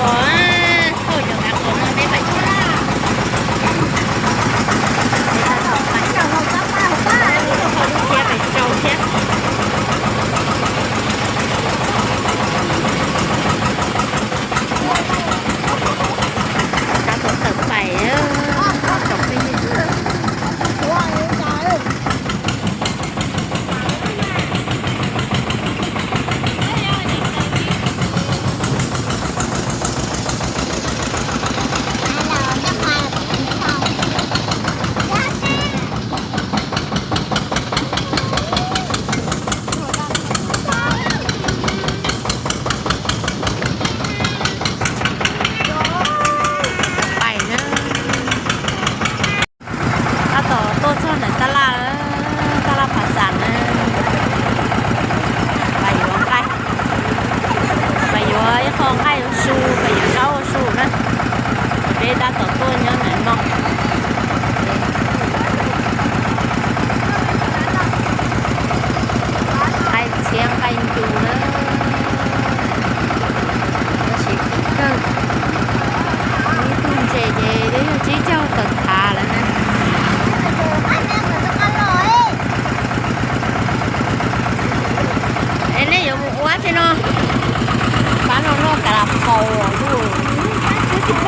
Wow.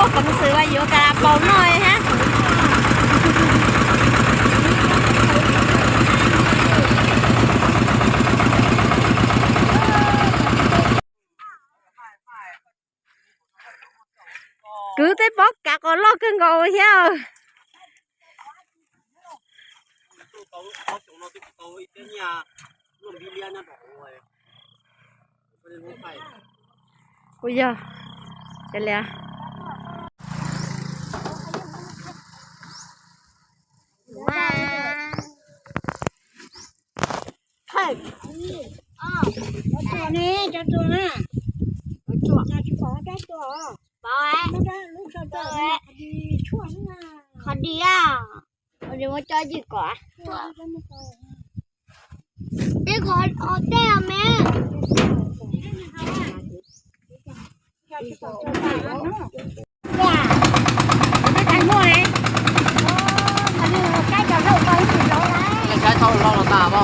วกกับมันซื้อว่าอยู่กะลาเปาหน่อยฮะcứ tới bóc cả con lót cái ngồi theo อ้าวตัวนี้จะตัวน่ะตัวจะขอจะตัวบ่อยไม่ได้ลูกจะตัวคดีช่วงน่ะขอดีอะคดีว่าจะจีกว่าจีกว่เอาแต้มแม่จะขอจะตัวใช้เท่าล่องตาบ่